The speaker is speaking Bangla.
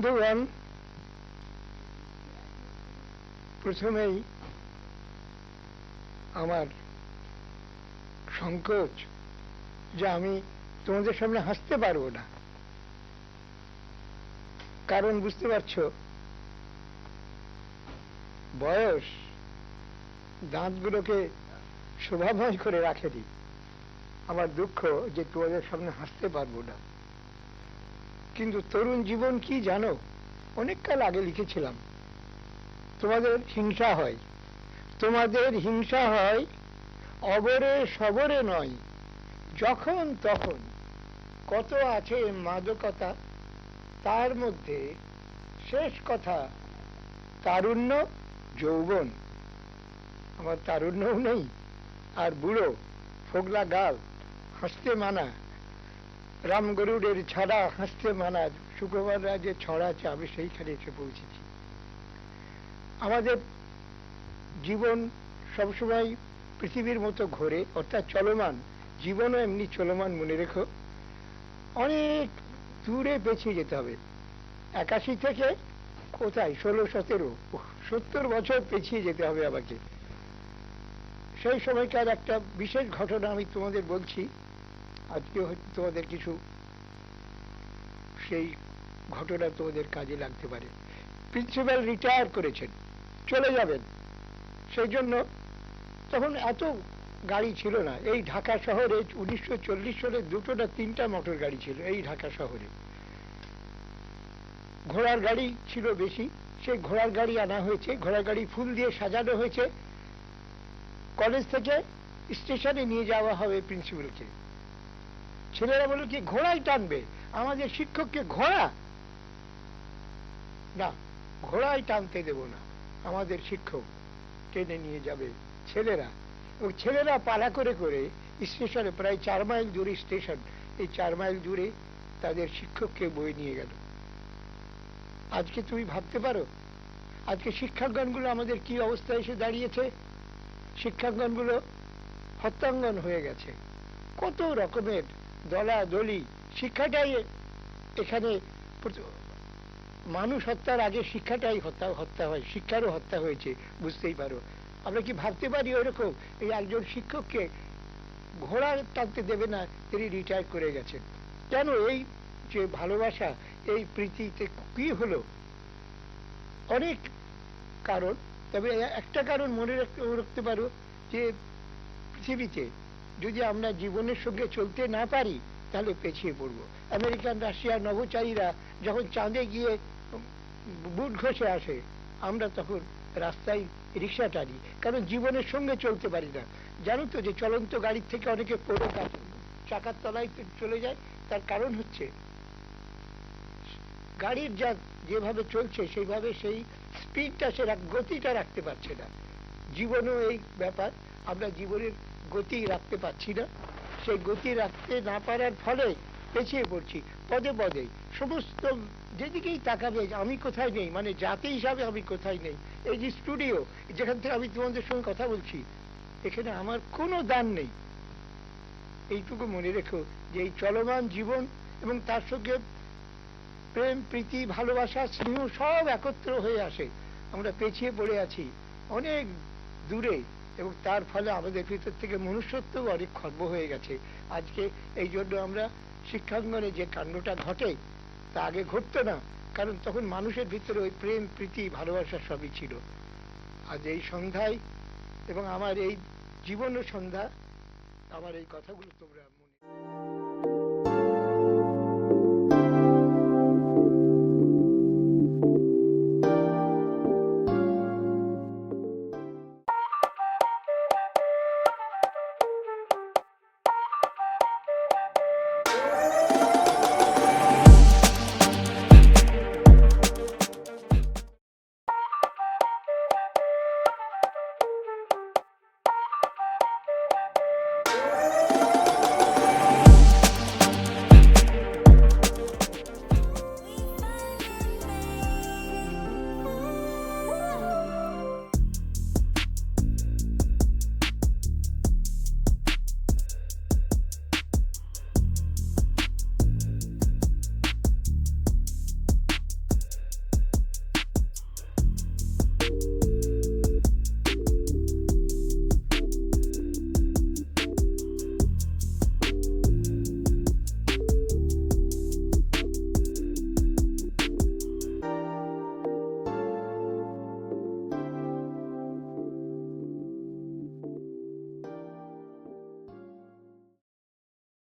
বন্ধুগণ প্রথমেই আমার সংকোচ যে আমি তোমাদের সামনে হাসতে পারব না। কারণ বুঝতে পারছ, বয়স দাঁতগুলোকে শোভাময় করে রাখেনি। আমার দুঃখ যে তোমাদের সামনে হাসতে পারব না। কিন্তু তরুণ জীবন কি জানো? অনেক কাল আগে লিখেছিলাম। তোমাদের হিংসা হয়। তোমাদের হিংসা হয় অবরে সবরে নয়, যখন তখন। কত আছে মাদকতা, তার মধ্যে শেষ কথা তারুণ্য, যৌবন। আমার তারুণ্যও নেই, আর বুড়ো, ফোগলা গাল, হাসতে মানা। রাম গরুড়ের ছড়া হাসতে মানা শুক্রবার যে ছড়া আছে আমি সেইখানে এসে পৌঁছেছি। আমাদের জীবন সবসময় পৃথিবীর মতো ঘোরে, অর্থাৎ চলমান, জীবনও এমনি চলমান, মনে রেখো। অনেক দূরে পেছিয়ে যেতে হবে। একাশি থেকে কোথায়? ষোলো, সতেরো সত্তর বছর পেছিয়ে যেতে হবে আমাকে। সেই সময়কার একটা বিশেষ ঘটনা আমি তোমাদের বলছি। আজকে হয়তো তোমাদের কিছু সেই ঘটনা তোমাদের কাজে লাগতে পারে। প্রিন্সিপাল রিটায়ার করেছেন, চলে যাবেন। সেই জন্য তখন এত গাড়ি ছিল না। এই ঢাকা শহরে উনিশশো চল্লিশ সালে দুটো না তিনটা মোটর গাড়ি ছিল এই ঢাকা শহরে। ঘোড়ার গাড়ি ছিল বেশি, সেই ঘোড়ার গাড়ি আনা হয়েছে। ঘোড়ার গাড়ি ফুল দিয়ে সাজানো হয়েছে। কলেজ থেকে স্টেশনে নিয়ে যাওয়া হবে প্রিন্সিপালকে। ছেলেরা বলল কি, ঘোড়াই টানবে? আমাদের শিক্ষককে ঘোড়া? না, ঘোড়াই টানতে দেব না। আমাদের শিক্ষক টেনে নিয়ে যাবে ছেলেরা। এবং ছেলেরা পালা করে করে স্টেশনে, প্রায় চার মাইল দূরে স্টেশন, এই চার মাইল দূরে তাদের শিক্ষককে বয়ে নিয়ে গেল। আজকে তুমি ভাবতে পারো, আজকে শিক্ষাঙ্গনগুলো আমাদের কি অবস্থায় এসে দাঁড়িয়েছে? শিক্ষাঙ্গনগুলো হত্যাঙ্গন হয়ে গেছে। কত রকমের দলাদলি শিক্ষাটাই এখানে মানুষ হত্যার আগে শিক্ষাটাই হত্যা হত্যা হয়, শিক্ষারও হত্যা হয়েছে, বুঝতেই পারো। আমরা কি ভাবতে পারি ওরকম এই একজন শিক্ষককে ঘোড়া টানতে দেবে না, তিনি রিটায়ার করে গেছেন। কেন এই যে ভালোবাসা, এই প্রীতিতে কি হলো? অনেক কারণ, তবে একটা কারণ মনে রাখতে রাখতে পারো যে পৃথিবীতে যদি আমরা জীবনের সঙ্গে চলতে না পারি, তাহলে পেছিয়ে পড়ব। আমেরিকান রাশিয়ার নভোচারীরা যখন চাঁদে গিয়ে বুট ঘষে আসে, আমরা তখন রাস্তায় রিক্সা টানি। কারণ জীবনের সঙ্গে চলতে পারি না। জানো তো যে চলন্ত গাড়ির থেকে অনেকে পড়ে গা- চাকার তলায় চলে যায়। তার কারণ হচ্ছে, গাড়ির যা যেভাবে চলছে, সেইভাবে সেই স্পিডটা সে গতিটা রাখতে পারছে না। জীবনও এই ব্যাপার। আমরা জীবনের গতি রাখতে পারছি না। সেই গতি রাখতে না পারার ফলে পেছিয়ে পড়ছি, পদে পদে। সমস্ত যেদিকেই তাকাবে, আমি কোথায় নেই? মানে জাতি হিসাবে আমি কোথায় নেই? এই যে স্টুডিও যেখান থেকে আমি তোমাদের সঙ্গে কথা বলছি, এখানে আমার কোনো দান নেই। এইটুকু মনে রেখো যে এই চলমান জীবন এবং তার সঙ্গে প্রেম, প্রীতি, ভালোবাসা, স্নেহ সব একত্র হয়ে আসে। আমরা পেছিয়ে পড়ে আছি। অনেক দূরে। এবং তার ফলে আমাদের ভিতর থেকে মনুষ্যত্ব অনেক খর্ব হয়ে গেছে। আজকে এই জন্য আমরা শিক্ষাঙ্গনে যে কাণ্ডটা ঘটে, তা আগে ঘটতো না, কারণ তখন মানুষের ভিতরে ওই প্রেম, প্রীতি, ভালোবাসা সবই ছিল। আজ এই সন্ধ্যায় এবং আমার এই জীবন সন্ধ্যা, আমার এই কথাগুলো তোমরা